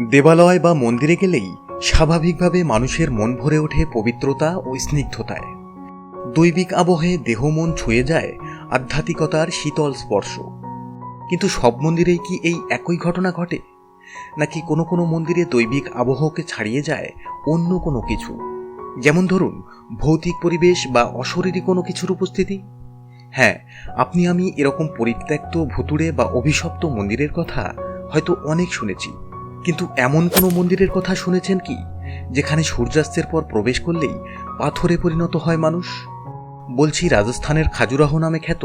দেবালয় বা মন্দিরে গেলেই স্বাভাবিকভাবে মানুষের মন ভরে ওঠে পবিত্রতা ও স্নিগ্ধতায়। দৈবিক আবহে দেহ মন ছুঁয়ে যায় আধ্যাত্মিকতার শীতল স্পর্শ। কিন্তু সব মন্দিরেই কি এই একই ঘটনা ঘটে? নাকি কোনো কোনো মন্দিরে দৈবিক আবহকে ছাড়িয়ে যায় অন্য কোনো কিছু? যেমন ধরুন, ভৌতিক পরিবেশ বা অশরীরী কোনো কিছুর উপস্থিতি? হ্যাঁ আপনি আমি এরকম পরিত্যক্ত ভুতুড়ে বা অভিশপ্ত মন্দিরের কথা হয়তো অনেক শুনেছি। কিন্তু এমন কোনো মন্দিরের কথা শুনেছেন কি, যেখানে সূর্যাস্তের পর প্রবেশ করলেই পাথরে পরিণত হয় মানুষ? বলছি রাজস্থানের খাজুরাহ নামে খ্যাত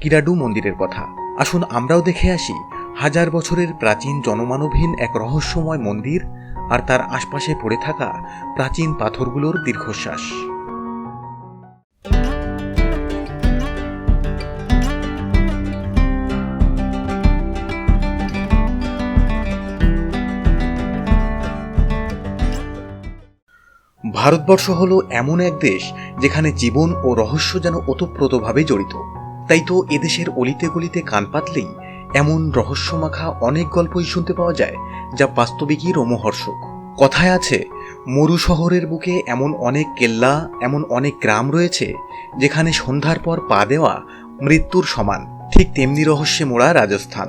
কিরাডু মন্দিরের কথা। আসুন আমরাও দেখে আসি হাজার বছরের প্রাচীন জনমানবহীন এক রহস্যময় মন্দির আর তার আশপাশে পড়ে থাকা প্রাচীন পাথরগুলোর দীর্ঘশ্বাস। ভারতবর্ষ হলো এমন এক দেশ যেখানে জীবন ও রহস্য যেন ওতপ্রোতভাবে জড়িত। তাই তো এদেশের অলিতে গলিতে কান পাতলেই এমন রহস্যমাখা অনেক গল্পই শুনতে পাওয়া যায়, যা বাস্তবিকই রোমহর্ষক। কথায় আছে, মরু শহরের বুকে এমন অনেক কেল্লা, এমন অনেক গ্রাম রয়েছে, যেখানে সন্ধ্যার পর পা দেওয়া মৃত্যুর সমান, ঠিক তেমনি রহস্যে মোড়া রাজস্থান।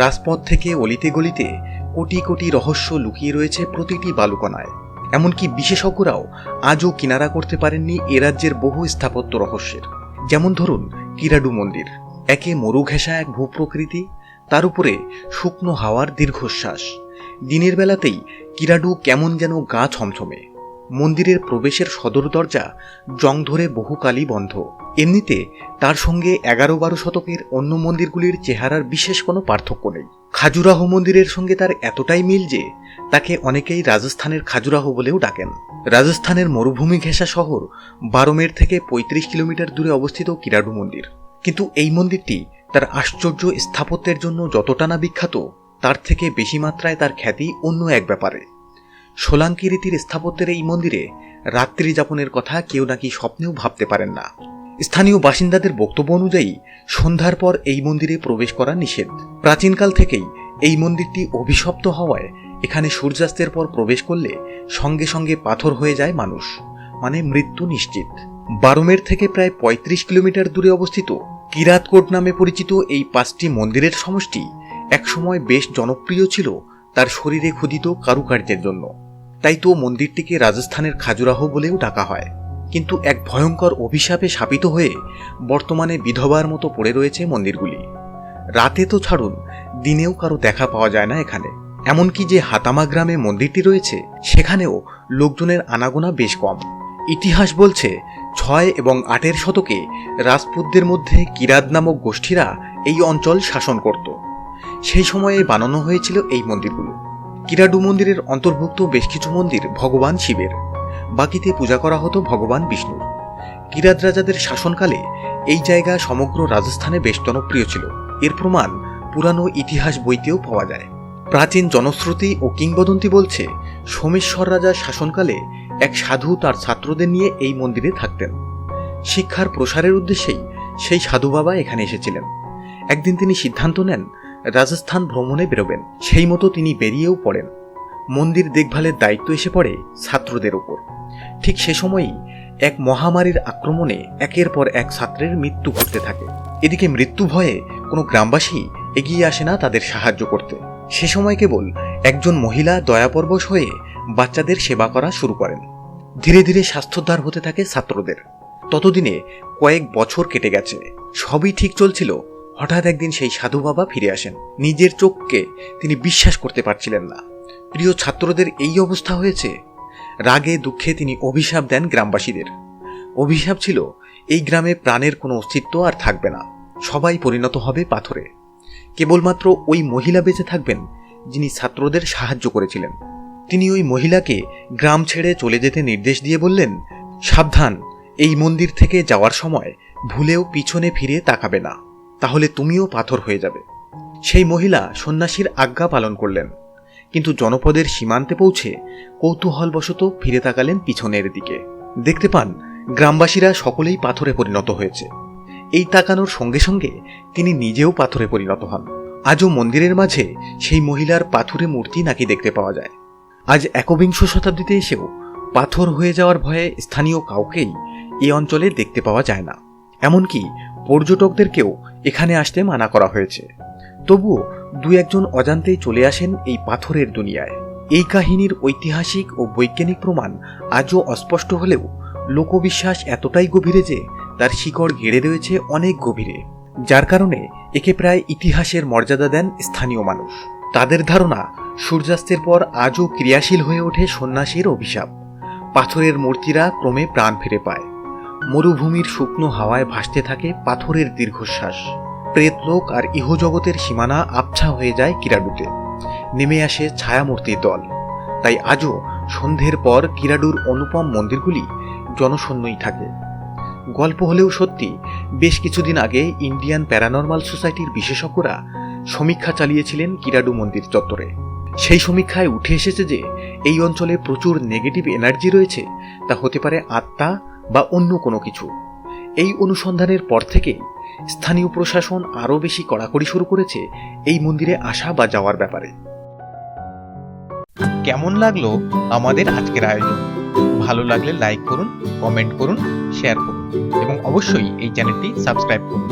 রাজপথ থেকে অলিতে গলিতে কোটি কোটি রহস্য লুকিয়ে রয়েছে প্রতিটি বালুকণায়। এমনকি বিশেষজ্ঞরাও আজও কিনারা করতে পারেননি এ রাজ্যের বহু স্থাপত্য রহস্যের। যেমন ধরুন কিরাডু মন্দির। একে মরু ঘেঁষা এক ভূপ্রকৃতি, তার উপরে শুকনো হাওয়ার দীর্ঘশ্বাস। দিনের বেলাতেই কিরাডু কেমন যেন গা ছমছমে। মন্দিরের প্রবেশের সদর দরজা জং ধরে বহুকালই বন্ধ। এমনিতে তার সঙ্গে এগারো বারো শতকের অন্য মন্দিরগুলির চেহারার বিশেষ কোনো পার্থক্য নেই। খাজুরাহ মন্দিরের সঙ্গে তার এতটাই মিল যে তাকে অনেকেই রাজস্থানের খাজুরাহ বলেও ডাকেন। রাজস্থানের মরুভূমি ঘেঁষা শহর বারোমের থেকে পঁয়ত্রিশ কিলোমিটার দূরে অবস্থিত কিরাডু মন্দির। কিন্তু এই মন্দিরটি তার আশ্চর্য স্থাপত্যের জন্য যতটা না বিখ্যাত, তার থেকে বেশি মাত্রায় তার খ্যাতি অন্য এক ব্যাপারে। সোলাঙ্কি রীতির স্থাপত্যের এই মন্দিরে রাত্রি যাপনের কথা কেউ নাকি স্বপ্নেও ভাবতে পারেন না। স্থানীয় বাসিন্দাদের বক্তব্য অনুযায়ী সন্ধ্যার পর এই মন্দিরে প্রবেশ করা নিষেধ। প্রাচীনকাল থেকেই এই মন্দিরটি অভিশপ্ত হওয়ায় এখানে সূর্যাস্তের পর প্রবেশ করলে সঙ্গে সঙ্গে পাথর হয়ে যায় মানুষ মানে মৃত্যু নিশ্চিত। বারোমের থেকে প্রায় ৩৫ কিলোমিটার দূরে অবস্থিত কিরাতকোট নামে পরিচিত এই পাঁচটি মন্দিরের সমষ্টি একসময় বেশ জনপ্রিয় ছিল তার শরীরে ক্ষুদিত কারুকার্যের জন্য। তাই তো মন্দিরটিকে রাজস্থানের খাজুরাহ বলেও ডাকা হয়। কিন্তু এক ভয়ঙ্কর অভিশাপে শাপিত হয়ে বর্তমানে বিধবার মতো পড়ে রয়েছে মন্দিরগুলি। রাতে তো ছাড়ুন, দিনেও কারও দেখা পাওয়া যায় না এখানে। এমনকি যে হাতামা গ্রামে মন্দিরটি রয়েছে, সেখানেও লোকজনের আনাগোনা বেশ কম। ইতিহাস বলছে, ছয় এবং আটের শতকে রাজপুতদের মধ্যে কিরাত নামক গোষ্ঠীরা এই অঞ্চল শাসন করত। সেই সময়ে বানানো হয়েছিল এই মন্দিরগুলো। কিরাডু মন্দিরের অন্তর্ভুক্ত বেশ কিছু মন্দির ভগবান শিবের। বাকিতে পূজা করা হতো ভগবান বিষ্ণুর। কিরাত রাজাদের শাসনকালে এই জায়গা সমগ্র রাজস্থানে বেশ জনপ্রিয় ছিল। এর প্রমাণ পুরানো ইতিহাস বইতেও পাওয়া যায়। প্রাচীন জনশ্রুতি ও কিংবদন্তি বলছে, সোমেশ্বর রাজার শাসনকালে এক সাধু তার ছাত্রদের নিয়ে এই মন্দিরে থাকতেন। শিক্ষার প্রসারের উদ্দেশ্যেই সেই সাধু বাবা এখানে এসেছিলেন। একদিন তিনি সিদ্ধান্ত নেন রাজস্থান ভ্রমণে বেরোবেন। সেই মতো তিনি বেরিয়েও পড়েন। মন্দির দেখভালের দায়িত্ব এসে পড়ে ছাত্রদের ওপর ঠিক সে সময়ই এক মহামারীর আক্রমণে একের পর এক ছাত্রের মৃত্যু ঘটতে থাকে। এদিকে মৃত্যু ভয়ে কোনো গ্রামবাসী এগিয়ে আসে না তাদের সাহায্য করতে। সে সময় কেবল একজন মহিলা দয়াপরবশ হয়ে বাচ্চাদের সেবা করা শুরু করেন। ধীরে ধীরে স্বাস্থ্যোদ্ধার হতে থাকে ছাত্রদের। ততদিনে কয়েক বছর কেটে গেছে। সবই ঠিক চলছিল হঠাৎ একদিন সেই সাধু বাবা ফিরে আসেন। নিজের চোখকে তিনি বিশ্বাস করতে পারছিলেন না। প্রিয় ছাত্রদের এই অবস্থা হয়েছে? রাগে, দুঃখে তিনি অভিশাপ দেন গ্রামবাসীদের। অভিশাপ ছিল, এই গ্রামে প্রাণের কোনো অস্তিত্ব আর থাকবে না। সবাই পরিণত হবে পাথরে। কেবলমাত্র ওই মহিলা বেঁচে থাকবেন যিনি ছাত্রদের সাহায্য করেছিলেন। তিনি ওই মহিলাকে গ্রাম ছেড়ে চলে যেতে নির্দেশ দিয়ে বললেন, সাবধান, এই মন্দির থেকে যাওয়ার সময় ভুলেও পিছনে ফিরে তাকাবে না। তাহলে তুমিও পাথর হয়ে যাবে। সেই মহিলা সন্ন্যাসীর আজ্ঞা পালন করলেন। কিন্তু জনপদের সীমান্তে পৌঁছে কৌতূহলবশত ফিরে তাকালেন পিছনের দিকে। দেখতে পান, গ্রামবাসীরা সকলেই পাথরে পরিণত হয়েছে। এই তাকানোর সঙ্গে সঙ্গে তিনি নিজেও পাথরে পরিণত হন। আজও মন্দিরের মাঝে সেই মহিলার পাথুরে মূর্তি নাকি দেখতে পাওয়া যায়। আজ একবিংশ শতাব্দীতে এসেও পাথর হয়ে যাওয়ার ভয়ে স্থানীয় কাউকেই এই অঞ্চলে দেখতে পাওয়া যায় না। এমনকি পর্যটকদেরকেও এখানে আসতে মানা করা হয়েছে। তবুও দু একজন অজান্তেই চলে আসেন এই পাথরের দুনিয়ায়। এই কাহিনীর ঐতিহাসিক ও বৈজ্ঞানিক প্রমাণ আজও অস্পষ্ট হলেও লোকবিশ্বাস এতটাই গভীরে যে তার শিকড় ঘিরে রয়েছে অনেক গভীরে, যার কারণে একে প্রায় ইতিহাসের মর্যাদা দেন স্থানীয় মানুষ। তাদের ধারণা, সূর্যাস্তের পর আজও ক্রিয়াশীল হয়ে ওঠে সন্ন্যাসীর অভিশাপ। পাথরের মূর্তিরা ক্রমে প্রাণ ফিরে পায়। মরুভূমির শুকনো হাওয়ায় ভাসতে থাকে পাথরের দীর্ঘশ্বাস। প্রেতলোক আর ইহজগতের সীমানা আবছা হয়ে যায় কিরাডুতে নেমে আসে ছায়ামূর্তির দল। তাই আজও সন্ধ্যের পর কিরাডুর অনুপম মন্দিরগুলি জনশূন্যই থাকে। গল্প হলেও সত্যি, বেশ কিছুদিন আগে ইন্ডিয়ান প্যারানর্মাল সোসাইটির বিশেষজ্ঞরা সমীক্ষা চালিয়েছিলেন কিরাডু মন্দির চত্বরে। সেই সমীক্ষায় উঠে এসেছে যে, এই অঞ্চলে প্রচুর নেগেটিভ এনার্জি রয়েছে, তা হতে পারে আত্মা বা অন্য কোনো কিছু। এই অনুসন্ধানের পর থেকে স্থানীয় প্রশাসন আরও বেশি কড়াকড়ি শুরু করেছে এই মন্দিরে আসা বা যাওয়ার ব্যাপারে। কেমন লাগল আমাদের আজকের আয়োজন? ভালো লাগলে লাইক করুন, কমেন্ট করুন, শেয়ার করুন এবং অবশ্যই এই চ্যানেলটি সাবস্ক্রাইব করুন।